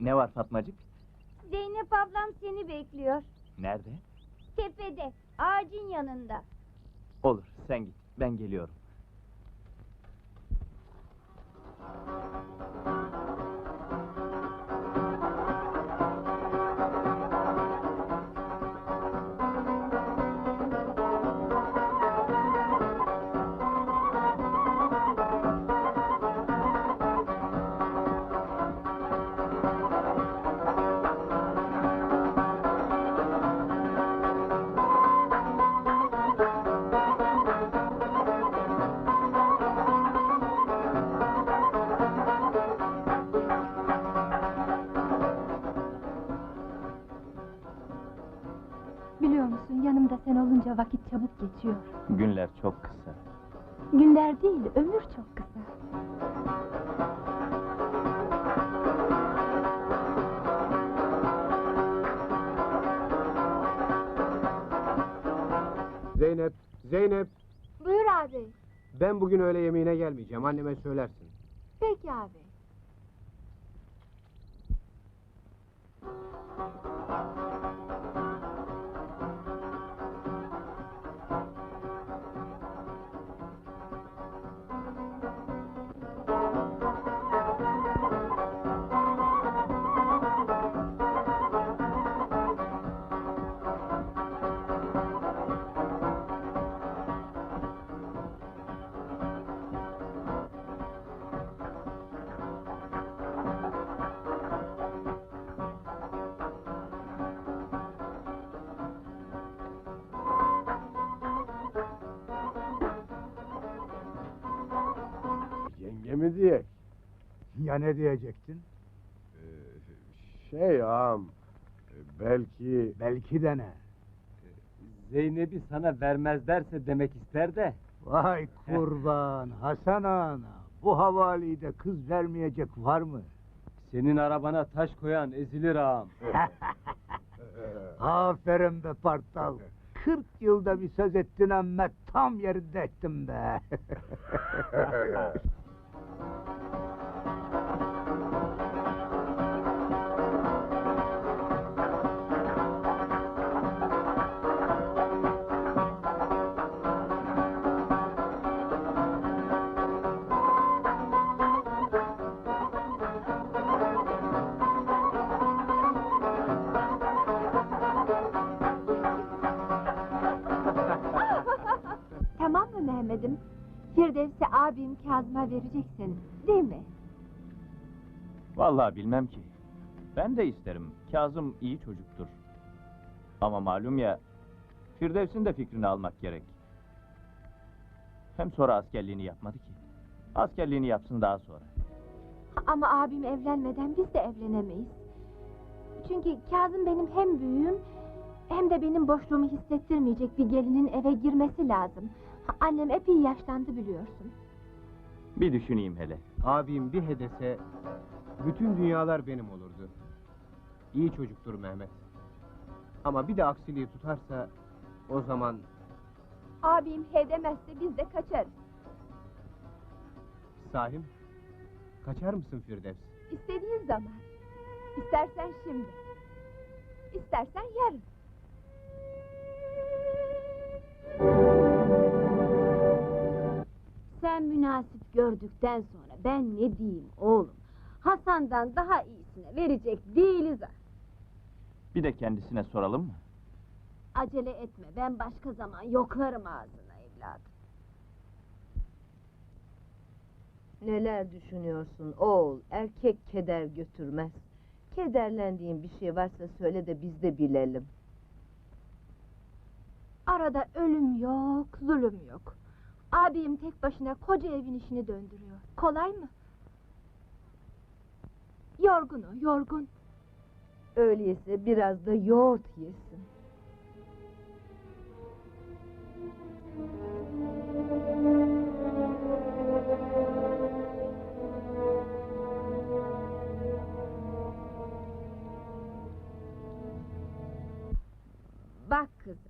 Ne var Fatmacık? Zeynep ablam seni bekliyor. Nerede? Tepede, ağacın yanında. Olur, sen git. Ben geliyorum. Olunca vakit çabuk geçiyor. Günler çok kısa. Günler değil, ömür çok kısa. Zeynep, Zeynep. Buyur abi. Ben bugün öğle yemeğine gelmeyeceğim. Anneme söylersin. Peki abi. Mi diye? Ya ne diyecektin? Şey ağam, belki... Belki de ne? Zeynep'i sana vermezlerse demek ister de. Vay kurban Hasan ana. Bu havalide kız vermeyecek var mı? Senin arabana taş koyan ezilir ağam. Aferin be partal. 40 yılda bir söz ettin ama tam yerinde ettim be. mı Mehmet'im? Firdevs'i abim Kazım'a vereceksin, değil mi? Vallahi bilmem ki. Ben de isterim. Kazım iyi çocuktur. Ama malum ya, Firdevs'in de fikrini almak gerek. Hem sonra askerliğini yapmadı ki. Askerliğini yapsın daha sonra. Ama abim evlenmeden biz de evlenemeyiz. Çünkü Kazım benim hem büyüğüm hem de benim boşluğumu hissettirmeyecek bir gelinin eve girmesi lazım. Annem epey yaşlandı biliyorsun. Bir düşüneyim hele. Abim bir hedese, bütün dünyalar benim olurdu. İyi çocuktur Mehmet. Ama bir de aksiliği tutarsa, o zaman... Abim hedemezse biz de kaçarız. Sahim, kaçar mısın Firdevs? İstediğin zaman. İstersen şimdi. İstersen yarın. Sen münasip gördükten sonra ben ne diyeyim oğlum? Hasan'dan daha iyisine verecek değiliz. ha. Bir de kendisine soralım mı? Acele etme ben başka zaman yoklarım ağzına evladım. Neler düşünüyorsun oğul? Erkek keder götürmez. Kederlendiğin bir şey varsa söyle de biz de bilelim. Arada ölüm yok, zulüm yok. Abim tek başına koca evin işini döndürüyor. Kolay mı? Yorgun o, yorgun. Öyleyse biraz da yoğurt yesin. Bak kızım.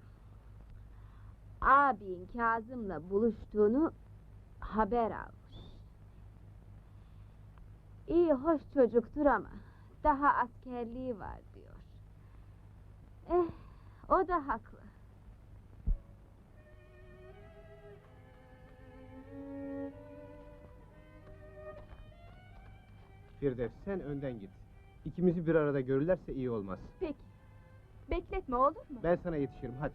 Abin Kazım'la buluştuğunu haber almış. İyi hoş çocuktur ama Daha askerliği var diyor. Eh, o da haklı. Firdevs sen önden git. İkimizi bir arada görürlerse iyi olmaz. Peki. Bekletme olur mu? Ben sana yetişirim hadi.